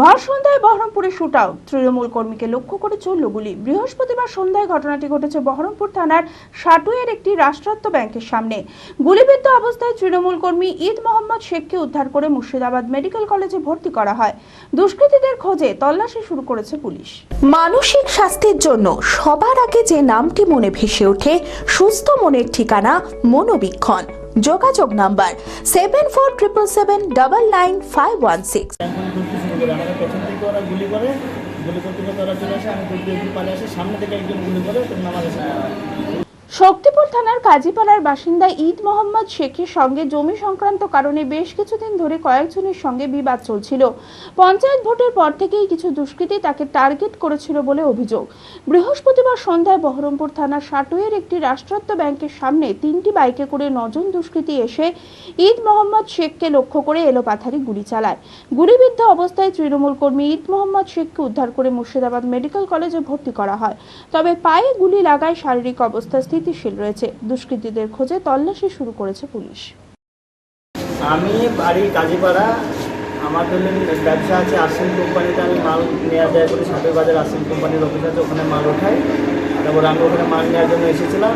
ভর সন্ধ্যায় বহরমপুরে শুট আউট তৃণমূল কর্মীকে লক্ষ্য করে চলল গুলি। বৃহস্পতিবার সন্ধ্যায় ঘটনাটি ঘটেছে বহরমপুর থানার সাটুয়ের একটি রাষ্ট্রায়ত্ত ব্যাংকের সামনে। গুলিবিদ্ধ অবস্থায় তৃণমূল কর্মী ঈদ মোহাম্মদ শেখকে উদ্ধার করে মুর্শিদাবাদ মেডিকেল কলেজে ভর্তি করা হয়। দুষ্কৃতীদের খোঁজে তল্লাশি শুরু করেছে পুলিশ। মানসিক স্বাস্থ্যের জন্য সবার আগে যে নামটি মনে ভেসে ওঠে, সুস্থ মনের ঠিকানা মনোবীক্ষণ। যোগাযোগ number seven four triple seven double nine five one six করে আমাদের পেছন থেকে ওরা গুলি করে, গুলি করতে করতে ওরা চলে আসে, আমি দূর দিয়ে পালিয়ে আসে। সামনে থেকে একজন গুলি করে তখন আমার শক্তিপুর থানার কাজীপাড়ার বাসিন্দা ঈদ মোহাম্মদ শেখের সঙ্গে জমি সংক্রান্ত কারণে বেশ কিছুদিন ধরে কয়েকজনের সঙ্গে বিবাদ চলছিল। পঞ্চায়েত ভোটের পর থেকেই কিছু দুষ্কৃতী তাকে টার্গেট করেছিল বলে অভিযোগ। বৃহস্পতিবার সন্ধ্যায় বহরমপুর থানার সাটুয়ের একটি রাষ্ট্রায়ত্ত ব্যাংকের সামনে তিনটি বাইকে করে নজন দুষ্কৃতী এসে ঈদ মোহাম্মদ শেখকে লক্ষ্য করে এলোপাথারি গুলি চালায়। গুলিবিদ্ধ অবস্থায় তৃণমূল কর্মী ঈদ মোহাম্মদ শেখকে উদ্ধার করে মুর্শিদাবাদ মেডিকেল কলেজে ভর্তি করা হয়। তবে পায়ে গুলি লাগায় শারীরিক অবস্থা স্থিতিশীল রয়েছে। দুষ্কৃতীদের খোঁজে তল্লাশি শুরু করেছে পুলিশ। আমি বাড়ি কাজীপাড়া। আমার ধরুন ব্যবসা আছে আর্সেন কোম্পানিতে আমি মাল নেওয়া যায় করি সাপের বাজার আর্সেন কোম্পানির অফিস আছে, ওখানে মাল ওঠাই। তারপর আমি ওখানে মাল নেওয়ার জন্য এসেছিলাম।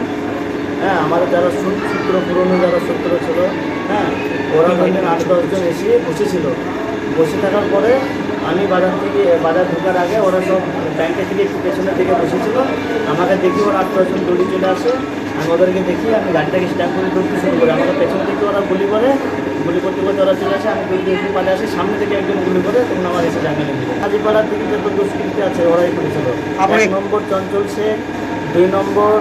হ্যাঁ আমাদের যারা সূত্র পুরনো, যারা সূত্র ছিল হ্যাঁ ওরা ধরুন আট দশজন এসে বসেছিল। বসে থাকার পরে আমি বাজার থেকে বাজার ঢোকার আগে ওরা সব ব্যাংকের থেকে একটু পেছনের দিকে বসেছিল। আমাকে দেখি ওরা আট দশজন দৌড়ি চলে আসে। আমি ওদেরকে দেখি আমি গাড়িটাকে স্ট্যান্ড করে ঢুকতে শুরু করি। আমাকে পেছন থেকে ওরা গুলি করে। গুলি করতে করতে ওরা চলে আসে আমি দৌড়তে একটু পালে আসি। সামনে থেকে একজন গুলি করে তখন আমার এসে লেগে হাজিপাড়ার দিকে যত দুষ্কৃতি আছে ওরাই করেছিল। এক নম্বর চঞ্চল শেখ দুই নম্বর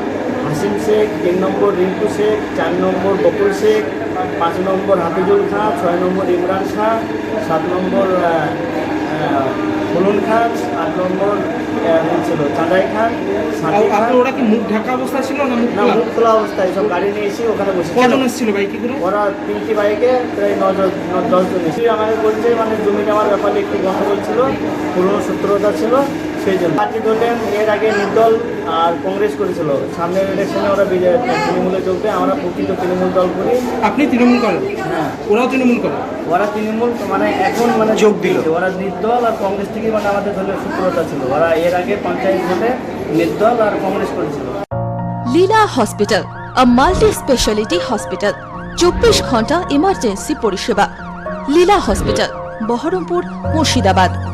হাসিম শেখ তিন নম্বর রিঙ্কু শেখ চার নম্বর বকুল শেখ পাঁচ নম্বর হাফিজুল খান ছয় নম্বর ইমরান খান সাত নম্বর ফুলুন খান আট নম্বর ছিল? চাঁদাই খান? ওরা কি মুখ ঢাকা অবস্থা ছিল না মুখ না খোলা? মুখ খোলা অবস্থায়। সব গাড়ি নিয়ে এসে ওখানে বসে কজন এসেছিল বাইকে ওরা তিনটি বাইকে প্রায় নজন ন- দশজন এসে আমাকে বলছে মানে জমি নেওয়ার ব্যাপারে একটু ছিল পুরনো সূত্রতা ছিল সেই জন্য। পার্টি ধরলেন এর আগে নির্দল আর কংগ্রেস করেছিল। সামনের ইলেকশনে ওরা বিজয় তৃণমূলে যোগবে আমরা প্রকৃত তৃণমূল দল করি। আপনি তৃণমূল করেন? হ্যাঁ। ওরাও তৃণমূল করে? ওরা তৃণমূল মানে এখন মানে যোগ দিল। ওরা নির্দল আর কংগ্রেস থেকে মানে আমাদের ছিল। ওরা এর আগে পঞ্চায়েত ভোটে নির্দল আর কংগ্রেস করেছিল। Leela hospital multi speciality hospital চব্বিশ ঘণ্টা ইমার্জেন্সি পরিষেবা। লীলা হসপিটাল, বহরমপুর, মুর্শিদাবাদ।